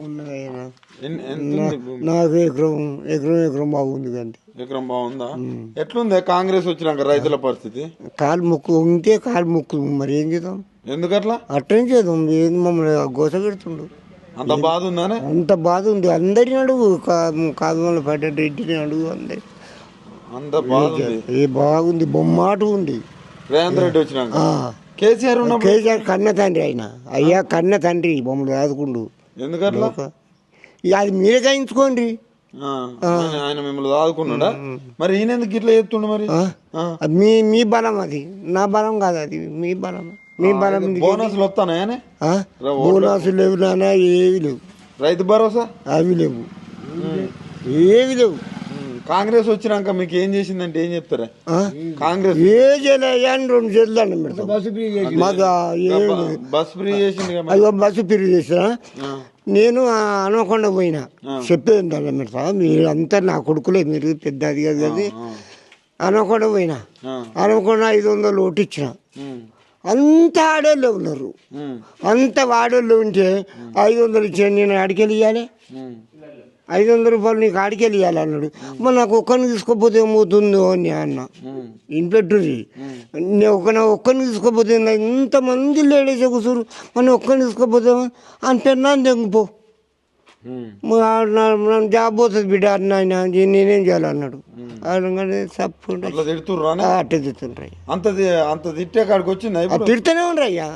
భూమి? నాకు ఎకరం ఎకరం ఎకరం బాగుంది ఎకరం బాగుందా? ఎట్లుంది? కాంగ్రెస్ వచ్చినాక రైతుల పరిస్థితి? కాలు ముక్కు ఉంటే కాలు ముక్కు మరి ఏం చేద్దాం? ఎందుకట్లా? అట్టేం చేద్దాం? ఏంది మమ్మల్ని గోస పెడుతుండు? అంత బాధ ఉందానే? అంత బాధ ఉంది. అందరిని అడుగు. కాదు పడ్డ రెడ్డిని అడుగు అందరి. అంత బాధ ఉంది. ఏ బాగుంది? బొమ్మాట ఉంది. రేవంత్ రెడ్డి వచ్చినాక. కేసీఆర్ కేసీఆర్ కన్న తండ్రి ఆయన. అయ్యా కన్న తండ్రి. బొమ్మలు రాదుకుండు. ఎందుకట్లా? అది మీరే గాయించుకోండి ఆ, ఆయన మిమ్మల్ని దాదుకున్నాడా మరి ఈయన ఎందుకు ఇట్లా చెప్తుండు మరి? మీ మీ బలం అది. నా బలం కాదు అది. మీ బలం. మీ బలం. బోనస్లు వస్తానాయనే ఆ? బోనస్ లేవు నాన్న ఏవి లేవు. రైతు భరోసా? అవి లేవు. ఏవి లేవు. కాంగ్రెస్ వచ్చినాక మీకు ఏం చేసిందంటే ఏం చెప్తారా? కాంగ్రెస్ ఏ చేయలే అని రెండు చేతులు అన్నం పెడతాం మాకు ఆ ఏం లేదు. బస్ ఫ్రీ చేసింది కదా మరి. అయ్యో బస్సు పిరి చేసిన. నేను అనకుండా పోయినా. చెప్పేది దండం పెడతా మీరు అంతా నా కొడుకులే మీరు పెద్ద అది కాదు కదా అనకుండా పోయినా. అనకుండా ఐదు వందలు ఓటు ఇచ్చిన. ఉమ్, అంత ఆడోళ్ళు ఉన్నారు? అంత వాడోళ్ళు ఉంటే ఐదు వందలు ఇచ్చాను నేను ఆడికెళ్ళి ఇవ్వాలి. ఐదు వందల రూపాయలు నీకు ఆడికెళ్ళి ఇవ్వాలి అన్నాడు. మరి నాకు ఒక్కరిని తీసుకోపోతే ఏమవుతుందో అని అన్న. ఉమ్. ఇంపెట్టుర్రి నేను ఒక ఒక్కరిని తీసుకోపోతే ఇంతమంది లేడీస్ కూర్చోరు మనం ఒక్కరిని తీసుకోపోతే అని పెన్నాను తెంగిపో. జాబ్ పోతుంది బిడ్డ నాయన నేనేం చేయాలన్నాడు అట్టే తిట్టుండ్రయ్య అంత అంత తిట్టే కాడికి వచ్చిందా ఇప్పుడు? తిడుతూనే ఉండరయ్యా.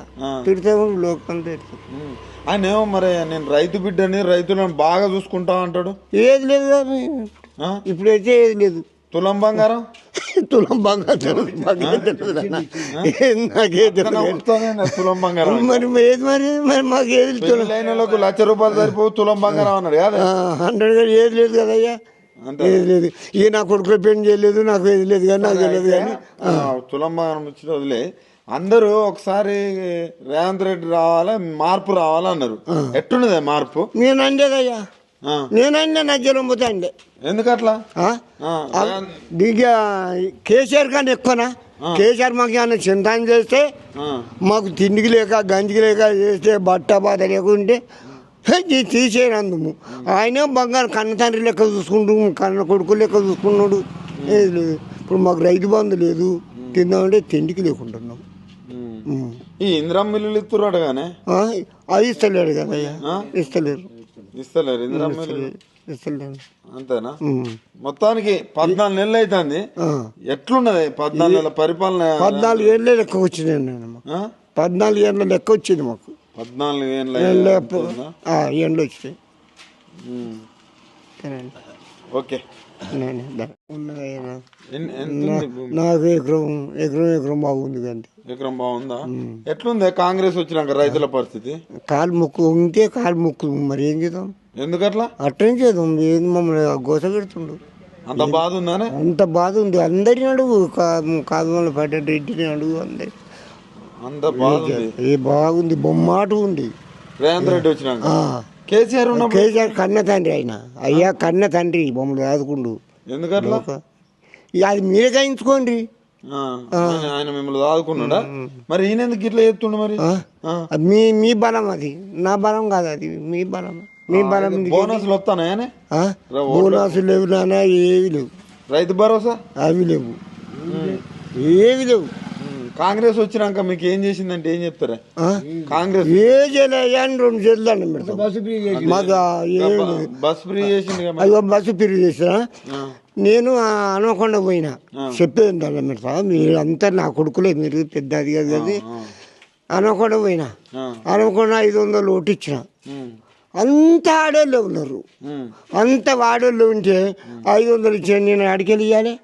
తిడితే లోకం తిడుతుంది. ఆయన ఏమో మరి నేను రైతు బిడ్డని రైతులను బాగా చూసుకుంటా అంటాడు. ఏది లేదు కానీ ఆ? ఇప్పుడైతే ఏది లేదు. తులం బంగారం? తులం బంగారు అక్కడ తులం బంగారం మరి ఏది మరి? మరి మాకు ఏది లైన్లకు లక్ష రూపాయలు సరిపోవు తులం బంగారం అన్నాడు కదా. హండ్రెడ్ ఏది లేదు కదయ్యా. ఏది లేదు. ఈ నా కొడుకులో పెళ్ళి చేయలేదు నాకు ఏది లేదు కానీ నాకు తెలియదు కానీ ఆ, తులం బంగారం ఇచ్చిన వదిలే అందరూ ఒకసారి రేవంత్ రెడ్డి రావాలా మార్పు రావాలా అన్నారు. ఎట్టున్నదే మార్పు? నేను అండేదయ్యా. ఆ, నేను అండే నా జ్వరం పోతే అండే. ఎందుకట్లా? కేసీఆర్ కన్నా ఎక్కువనా? కేసీఆర్ మాకు ఏమన్నా చింతాన్ని చేస్తే మాకు తిండికి లేక గంజికి లేక చేస్తే బట్ట బాధ లేకుంటే ఇది తీసేయనందుము ఆయన బంగారు కన్న తండ్రి లెక్క చూసుకుంటూ కన్న కొడుకు లెక్క చూసుకున్నాడు. ఏది లేదు. ఇప్పుడు మాకు రైతు బంధు లేదు. తిందామంటే తిండికి లేకుంటున్నాం. ఈ ఇందిరం మిల్లులు ఇస్తురాడు కానీ అది ఇస్తలేడు ఆ? ఇస్తలేరు. ఇస్తలేరు ఇందిరం మిల్లులు ఇస్తలేరు. అంతేనా. మొత్తానికి పద్నాలుగు నెలలు అవుతుంది. ఎట్లున్నది పద్నాలుగు నెలల పరిపాలన? పద్నాలుగు ఏళ్ళ లెక్క ఆ? పద్నాలుగు ఏళ్ళ లెక్క వచ్చింది మాకు. పద్నాలుగు ఏళ్ళ ఏళ్ళ వచ్చినాయి. ఓకే. ఉంది? నాకు ఎకరం ఎకరం ఎకరం బాగుంది కంటే ఎకరం బాగుందా? ఎట్లుంది? కాంగ్రెస్ వచ్చినాక రైతుల పరిస్థితి? కాలు ముక్కు ఉంటే కాలు ముక్కు మరి ఏం చేద్దాం? ఎందుకట్లా? అట్టేం చేద్దాం? ఏంది మమ్మల్ని గోస పెడుతుండు? అంత బాధ ఉందానే? అంత బాధ ఉంది. అందరిని అడుగు. కాదు పడ్డ రెడ్డిని అడుగు అందరి ఏ బాగుంది బొమ్మాట ఉంది. రేవంత్ రెడ్డి వచ్చినాక. కేసీఆర్ ఉన్నప్పుడు? కేసీఆర్ కన్న తండ్రి ఆయన. అయ్యా కన్న తండ్రి బొమ్మలు రాదుకుండు ఎందుకట్లా? ఇక అది మీరే గాయించుకోండి ఆయన- మిమ్మల్ని దాదుకున్నాడా మరి ఈయన ఎందుకు ఇట్లా చెప్తుండు మరి? మీ మీ బలం అది. నా బలం కాదు అది. మీ బలం. మీ బలం ఇది. బోనస్లు వస్తానాయనే ఆ? బోనస్ లేవు నాన్న ఏవి లేవు. రైతు భరోసా? అవి లేవు. ఏవి లేవు. కాంగ్రెస్ వచ్చినాక మీకు ఏం చేసిందంటే ఏం చెప్తారా? కాంగ్రెస్. ఏ చేయలే అని రెండు. బస్ ఫ్రీ చేసింది. అయ్యో బస్సు పిరి చేసిన. నేను అనకుండా పోయినా. చెప్పేది పెడతా మీరు అంతా నా కొడుకులే మీరు పెద్ద అది కాదు కదా ఆ, అనకుండా పోయినా. అనకుండా ఐదు వందలు ఓటు ఇచ్చిన. ఉమ్, అంత ఆడోళ్ళు ఉన్నారు. అంత వాడోళ్ళు ఉంటే ఐదు వందలు ఇచ్చాను నేను ఆడికెళ్ళి ఇవ్వాలి.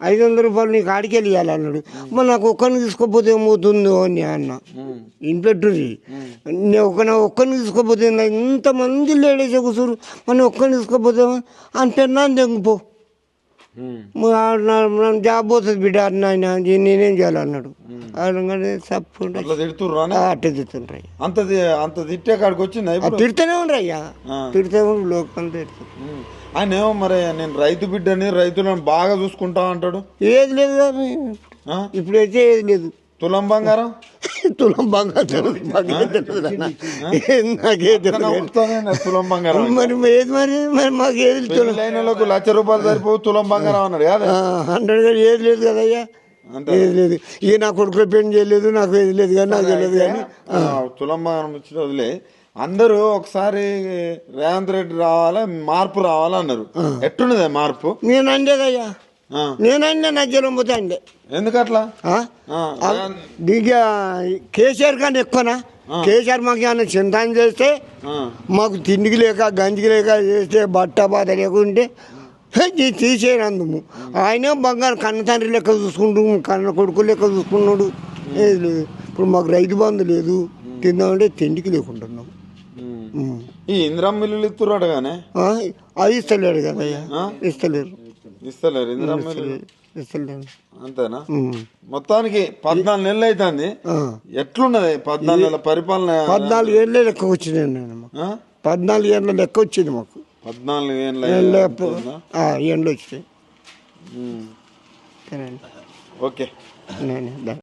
ఐదు వందల రూపాయలు నీకు ఆడికెళ్ళి ఇవ్వాలి అన్నాడు. మరి నాకు ఒక్కరిని తీసుకోపోతే ఏమవుతుందో అని అన్న. ఉమ్. ఇంపెట్టుర్రి నేను ఒక ఒక్కరిని తీసుకోపోతే ఇంతమంది లేడీస్ కూర్చోరు మనం ఒక్కరిని తీసుకోపోతే అని పెన్నాను తెంగిపో. జాబ్ పోతుంది బిడ్డ నాయన నేనేం చేయాలన్నాడు అట్టే తిట్టుండ్రయ్య అంత తిట్టే కాడికి వచ్చిందా తిడుతూనే ఉండరయ్యా. తిడితే ఉండు లోకం తిడుతుంది. ఆయన ఏమో మరి నేను రైతు బిడ్డని రైతులను బాగా చూసుకుంటా అంటాడు. ఏది లేదు ఆ? ఇప్పుడైతే ఏది లేదు. తులం బంగారం? తులం బంగారు తులం బంగారం మరి ఏది మరి మరి మాకు ఏది తులం లక్ష రూపాయలు సరిపోవు తులం బంగారం అన్నాడు కదా. హండ్రెడ్ ఏది లేదు కదయ్యా. ఏది లేదు ఇక నా కొడుకు పెళ్ళి చేయలేదు నాకు ఏది లేదు కానీ నాకు తెలియదు కానీ ఆ, తులం బంగారం ఇచ్చిన వదిలే అందరూ ఒకసారి రేవంత్ రెడ్డి రావాలా మార్పు రావాలన్నారు ఎట్టున్నదే మార్పు? నేను అండేదయ్యా. ఆ, నేను అండే నా జలం పోతే అండే. ఎందుకట్లా? కేసీఆర్ కానీ ఎక్కువనా? కేసీఆర్ మాకు ఏమైనా చింతాన్ని చేస్తే మాకు తిండికి లేక గంజికి లేక చేస్తే బట్ట బాధ లేకుంటే తీసేయనందుము. ఆయన బంగారు కన్న తండ్రి లెక్క చూసుకుంటూ కన్న కొడుకు లెక్క చూసుకున్నాడు. ఏది లేదు. ఇప్పుడు మాకు రైతు బంధు లేదు. తిందామంటే తిండికి లేకుంటున్నాం. ఈ ఇందిరా మిల్లులు ఇస్తున్నారు కానీ అది ఇస్తలేడు ఆ? ఇస్తలేరు. ఇస్తలేరు ఇందిరా ఇస్తలేరు. అంతేనా. మొత్తానికి పద్నాలుగు నెలలు అవుతుంది. ఎట్లున్నది పద్నాలుగు నెలల పరిపాలన? పద్నాలుగు ఏళ్ళ లెక్క వచ్చింది? పద్నాలుగు ఏళ్ళ లెక్క వచ్చింది మాకు. పద్నాలుగు ఏళ్ళ ఏళ్ళ. ఓకే.